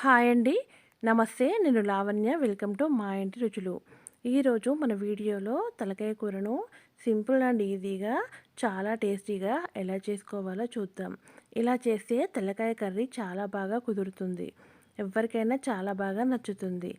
Hi అండి. నమస్తే నేను లావణ్య. వెల్కమ్ టు మా ఇంటి రుచులు. ఈరోజు మన వీడియోలో తలకాయ కూరను సింపుల్ అండ్ ఈజీగా చాలా టేస్టీగా ఎలా చేసుకోవాలో చూద్దాం. ఇలా చేస్తే తలకాయ కర్రీ చాలా బాగా కుదురుతుంది. ఎవరికైనా చాలా బాగా నచ్చుతుంది.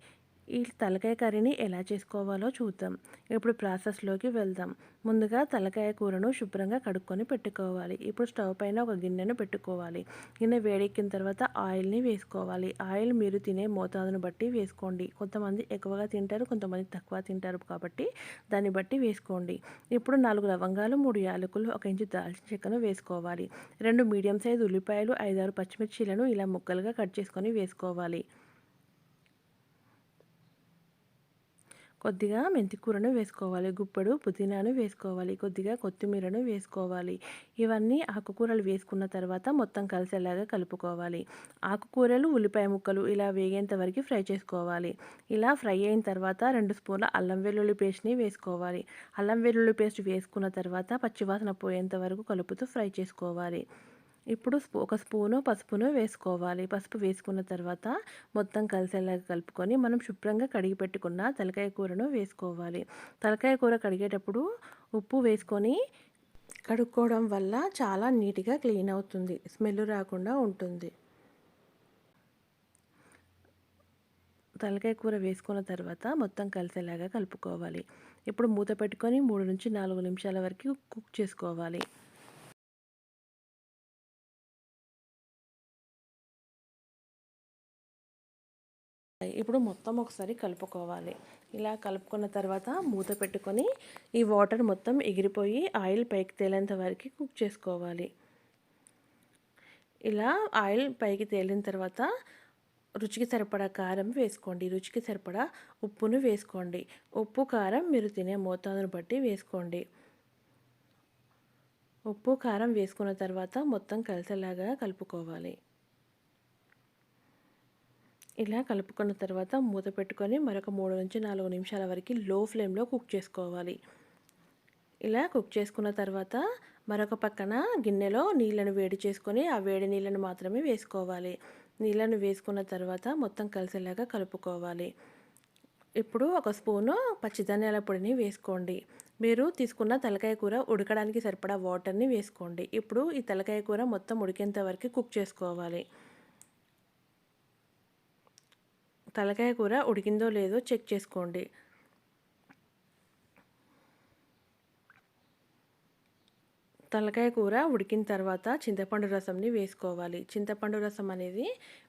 ఈ తలకాయ కర్రీని ఎలా చేసుకోవాలో చూద్దాం. ఇప్పుడు ప్రాసెస్లోకి వెళ్దాం. ముందుగా తలకాయ కూరను శుభ్రంగా కడుక్కొని పెట్టుకోవాలి. ఇప్పుడు స్టవ్ పైన ఒక గిన్నెను పెట్టుకోవాలి. గిన్నె వేడెక్కిన తర్వాత ఆయిల్ని వేసుకోవాలి. ఆయిల్ మీరు తినే మోతాదును బట్టి వేసుకోండి. కొంతమంది ఎక్కువగా తింటారు కొంతమంది తక్కువ తింటారు కాబట్టి దాన్ని బట్టి వేసుకోండి. ఇప్పుడు నాలుగు లవంగాలు మూడు యాలకులు ఒక ఇంచు దాల్చిన చెక్కను వేసుకోవాలి. రెండు మీడియం సైజు ఉల్లిపాయలు ఐదారు పచ్చిమిర్చీలను ఇలా ముక్కలుగా కట్ చేసుకొని వేసుకోవాలి. కొద్దిగా మెంతికూరను వేసుకోవాలి గుప్పెడు పుదీనాను వేసుకోవాలి కొద్దిగా కొత్తిమీరను వేసుకోవాలి. ఇవన్నీ ఆకుకూరలు వేసుకున్న తర్వాత మొత్తం కలిసేలాగా కలుపుకోవాలి. ఆకుకూరలు ఉల్లిపాయ ముక్కలు ఇలా వేగేంత వరకు ఫ్రై చేసుకోవాలి. ఇలా ఫ్రై అయిన తర్వాత రెండు స్పూన్ల అల్లం వెల్లుల్లి పేస్ట్ని వేసుకోవాలి. అల్లం వెల్లుల్లి పేస్ట్ వేసుకున్న తర్వాత పచ్చివాసన పోయేంత వరకు కలుపుతూ ఫ్రై చేసుకోవాలి. ఇప్పుడు ఒక స్పూను పసుపును వేసుకోవాలి. పసుపు వేసుకున్న తర్వాత మొత్తం కలిసేలాగా కలుపుకొని మనం శుభ్రంగా కడిగి పెట్టుకున్న తలకాయ కూరను వేసుకోవాలి. తలకాయ కూర కడిగేటప్పుడు ఉప్పు వేసుకొని కడుక్కోవడం వల్ల చాలా నీట్గా క్లీన్ అవుతుంది. స్మెల్ రాకుండా ఉంటుంది. తలకాయ కూర వేసుకున్న తర్వాత మొత్తం కలిసేలాగా కలుపుకోవాలి. ఇప్పుడు మూత పెట్టుకొని మూడు నుంచి నాలుగు నిమిషాల వరకు కుక్ చేసుకోవాలి. ఇప్పుడు మొత్తం ఒకసారి కలుపుకోవాలి. ఇలా కలుపుకున్న తర్వాత మూత పెట్టుకొని ఈ వాటర్ మొత్తం ఎగిరిపోయి ఆయిల్ పైకి తేలేంత వరకు కుక్ చేసుకోవాలి. ఇలా ఆయిల్ పైకి తేలిన తర్వాత రుచికి సరిపడా కారం వేసుకోండి. రుచికి సరిపడా ఉప్పును వేసుకోండి. ఉప్పు కారం మీరు తినే మోతాదును బట్టి వేసుకోండి. ఉప్పు కారం వేసుకున్న తర్వాత మొత్తం కలిసేలాగా కలుపుకోవాలి. ఇలా కలుపుకున్న తర్వాత మూత పెట్టుకొని మరొక మూడు నుంచి నాలుగు నిమిషాల వరకు లో ఫ్లేమ్లో కుక్ చేసుకోవాలి. ఇలా కుక్ చేసుకున్న తర్వాత మరొక పక్కన గిన్నెలో నీళ్ళను వేడి చేసుకొని ఆ వేడి నీళ్ళను మాత్రమే వేసుకోవాలి. నీళ్ళను వేసుకున్న తర్వాత మొత్తం కలిసేలాగా కలుపుకోవాలి. ఇప్పుడు ఒక స్పూను పచ్చిధనియాల పొడిని వేసుకోండి. మీరు తీసుకున్న తలకాయ కూర ఉడకడానికి సరిపడా వాటర్ని వేసుకోండి. ఇప్పుడు ఈ తలకాయ కూర మొత్తం ఉడికేంత వరకు కుక్ చేసుకోవాలి. తలకాయ కూర ఉడికిందో లేదో చెక్ చేసుకోండి. తలకాయ కూర ఉడికిన తర్వాత చింతపండు రసంని వేసుకోవాలి. చింతపండు రసం అనేది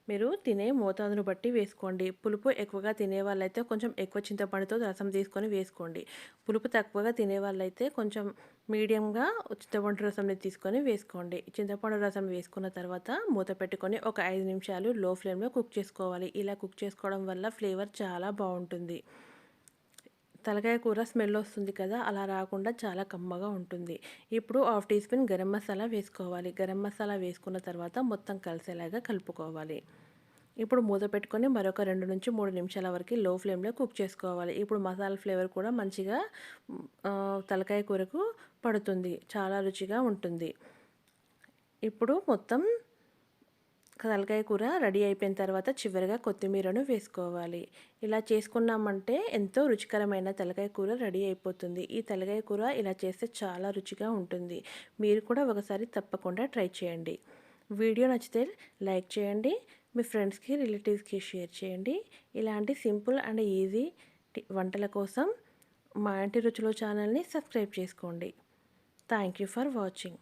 మీరు తినే మోతాదును బట్టి వేసుకోండి. పులుపు ఎక్కువగా తినే వాళ్ళైతే కొంచెం ఎక్కువ చింతపండుతో రసం తీసుకొని వేసుకోండి. పులుపు తక్కువగా తినే వాళ్ళైతే కొంచెం మీడియంగా చింతపండు రసంని తీసుకొని వేసుకోండి. చింతపండు రసం వేసుకున్న తర్వాత మూత పెట్టుకొని ఒక ఐదు నిమిషాలు లో ఫ్లేమ్లో కుక్ చేసుకోవాలి. ఇలా కుక్ చేసుకోవడం వల్ల ఫ్లేవర్ చాలా బాగుంటుంది. తలకాయ కూర స్మెల్ వస్తుంది కదా అలా రాకుండా చాలా కమ్మగా ఉంటుంది. ఇప్పుడు half teaspoon garam masala వేసుకోవాలి. గరం మసాలా వేసుకున్న తర్వాత మొత్తం కలిసేలాగా కలుపుకోవాలి. ఇప్పుడు మూత పెట్టుకొని మరొక రెండు నుంచి మూడు నిమిషాల వరకు లో ఫ్లేమ్లో కుక్ చేసుకోవాలి. ఇప్పుడు మసాలా ఫ్లేవర్ కూడా మంచిగా తలకాయ కూరకు పడుతుంది. చాలా రుచిగా ఉంటుంది. ఇప్పుడు మొత్తం తలకాయ కూర రెడీ అయిపోయిన తర్వాత చివరిగా కొత్తిమీరను వేసుకోవాలి. ఇలా చేసుకున్నామంటే ఎంతో రుచికరమైన తలకాయ కూర రెడీ అయిపోతుంది. ఈ తలకాయ కూర ఇలా చేస్తే చాలా రుచిగా ఉంటుంది. మీరు కూడా ఒకసారి తప్పకుండా ట్రై చేయండి. వీడియో నచ్చితే లైక్ చేయండి మీ ఫ్రెండ్స్కి రిలేటివ్స్కి షేర్ చేయండి. ఇలాంటి సింపుల్ అండ్ ఈజీ వంటల కోసం మా ఇంటి రుచులు ఛానల్ని సబ్స్క్రైబ్ చేసుకోండి. Thank you for watching.